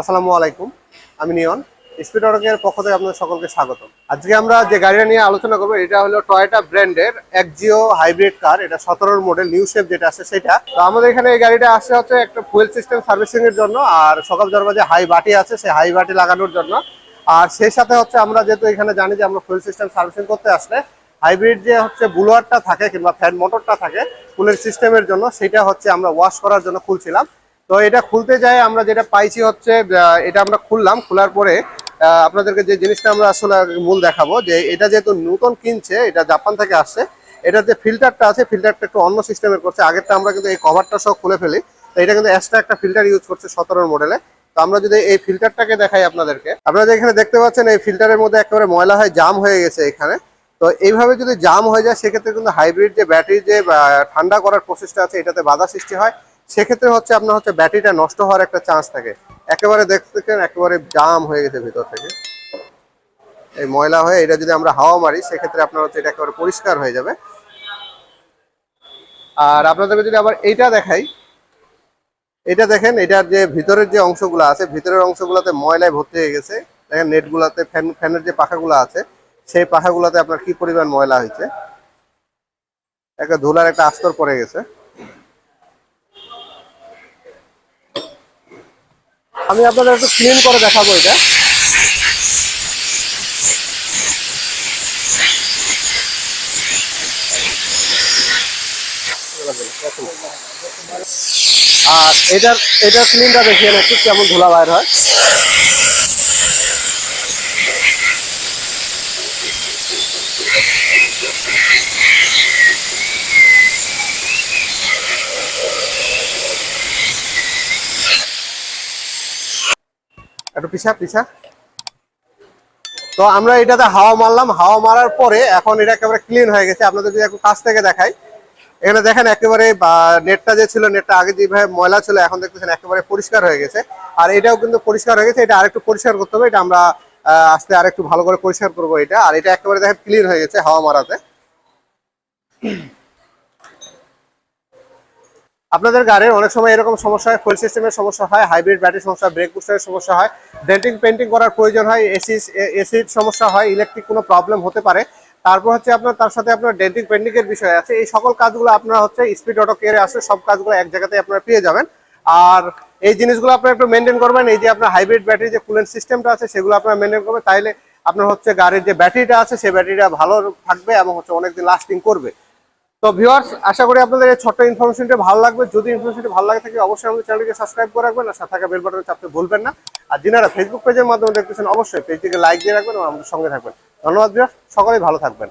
আসসালামু আলাইকুম, আমি নিয়ন। স্পিড অটোকের পক্ষ থেকে আপনাদের সকলকে স্বাগত আজকে আমরা যে গাড়িটা নিয়ে আলোচনা করব, এটা হলো টয়োটা ব্র্যান্ডের একজিও হাইব্রিড কার এটা সতেরোর মডেল নিউ শেপ যেটা আছে সেটা। তো আমাদের এখানে এই গাড়িটা আসছে হচ্ছে একটা ফুয়েল সিস্টেম সার্ভিসিং এর জন্য, আর সকাল দরবাজে হাই বাটি আছে, সেই হাই বাটি লাগানোর জন্য। আর সেই সাথে হচ্ছে আমরা যেহেতু এখানে জানি যে আমরা ফুয়েল সিস্টেম সার্ভিসিং করতে আসলে হাইব্রিড যে হচ্ছে বুলোয়ারটা থাকে কিংবা ফ্যান মোটরটা থাকে ফুলের সিস্টেমের জন্য, সেটা হচ্ছে আমরা ওয়াশ করার জন্য খুলছিলাম। তো এটা খুলতে যাই আমরা যেটা পাইছি হচ্ছে এটা আমরা খুললাম, খোলার পরে আপনাদেরকে যে জিনিসটা আমরা আসলে মূল দেখাবো, যে এটা যেহেতু নতুন কিনছে, এটা জাপান থেকে আসছে এটা যে ফিল্টারটা আছে, ফিল্টারটা একটু অন্য সিস্টেমের করছে, আগেরটা আমরা কিন্তু এই কভারটা সব খুলে ফেলি, তো এটা কিন্তু এক্সট্রা একটা ফিল্টার ইউজ করছে সতেরোর মডেলে তো আমরা যদি এই ফিল্টারটাকে দেখাই আপনাদেরকে, আপনারা এখানে দেখতে পাচ্ছেন, এই ফিল্টারের মধ্যে একেবারে ময়লা হয়ে জাম হয়ে গেছে এখানে। তো এইভাবে যদি জাম হয়ে যায়, সেক্ষেত্রে কিন্তু হাইব্রিড যে ব্যাটারি যে ঠান্ডা করার প্রসেসটা আছে, এটাতে বাধা সৃষ্টি হয়। সেক্ষেত্রে হচ্ছে আপনার হচ্ছে ব্যাটারিটা নষ্ট হওয়ার একটা চান্স থাকে। একেবারে দেখতেছেন একেবারে জাম হয়ে গেছে ভিতর থেকে। এই ময়লা হয়ে এটা যদি আমরা হাওয়া মারি, সেক্ষেত্রে আপনার হচ্ছে এটা একেবারে পরিষ্কার হয়ে যাবে। আর আপনাদেরকে যদি আবার এইটা দেখাই এটা দেখেন, এটার যে ভিতরের যে অংশগুলো আছে, ভিতরের অংশগুলোতে ময়লায় ভর্তি হয়ে গেছে। দেখেন, নেটগুলোতে, ফ্যান, ফ্যানের যে পাখাগুলো আছে, সেই পাখাগুলোতে আপনার কি পরিমাণ ময়লা হয়েছে? একটা ধুলার একটা আস্তর পড়ে গেছে। আমি আপনাদের একটু ক্লিন করে দেখাবো এটা। আর এটার এটার ক্লিনটা দেখিয়ে একটু কেমন ধুলা বাইর হয়। পিছা পিছা তো আমরা এটাতে হাওয়া মারলাম। হাওয়া মারার পরে এখন এটা একেবারে ক্লিন হয়ে গেছে। আপনাদের যদি একটু কাছ থেকে দেখাই, এখানে দেখেন একেবারে নেটটা যে ছিল, নেটটা আগে যেভাবে ময়লা ছিল, এখন দেখতেছেন একেবারে পরিষ্কার হয়ে গেছে। আর এটাও কিন্তু পরিষ্কার হয়ে গেছে। এটা আরেকটু পরিষ্কার করতে হবে। এটা আমরা আস্তে আরেকটু ভালো করে পরিষ্কার করব এটা। আর এটা একেবারে দেখেন ক্লিন হয়ে গেছে হাওয়া মারাতে। আপনাদের গাড়ির অনেক সময় এরকম সমস্যা হয় ফুল সিস্টেমের সমস্যা হয় হাইব্রিড ব্যাটারি সমস্যা ব্রেক বুস্টারের সমস্যা হয় ডেন্টিং পেন্টিং করার প্রয়োজন হয় এসি এসির সমস্যা হয় ইলেকট্রিক কোনো প্রবলেম হতে পারে। তারপর হচ্ছে আপনার, তার সাথে আপনার ডেন্টিং পেন্টিং এর বিষয় আছে। এই সকল কাজগুলো আপনারা হচ্ছে স্পিড অটো কেয়ারে আসলে সব কাজগুলো এক জায়গাতে আপনারা পেয়ে যাবেন। আর এই জিনিসগুলো আপনারা একটু মেনটেন করবেন, এই যে আপনার হাইব্রিড ব্যাটারি যে কুলেন্ট সিস্টেমটা আছে, সেগুলো আপনারা মেনটেন করবেন। তাইলে আপনার হচ্ছে গাড়ির যে ব্যাটারিটা আছে সেই ব্যাটারিটা ভালো থাকবে এবং হচ্ছে অনেকদিন লাস্টিং করবে। তো ভিউয়ার্স আশা করি আপনাদের এই ছোট্ট ইনফরমেশনটা ভালো লাগবে। যদি ইনফরমেশনটা ভালো লাগে থাকে, অবশ্যই আমাদের চ্যানেলকে সাবস্ক্রাইব করে রাখবেন আর সাথে থাকা বেল বাটনে চাপতে ভুলবেন না। আর যিনারা ফেসবুক পেজের মাধ্যমে দেখতেছেন, অবশ্যই পেজটিকে লাইক দিয়ে রাখবেন এবং আমাদের সঙ্গে থাকবেন। ধন্যবাদ ভিউয়ার্স সকলেই ভালো থাকবেন।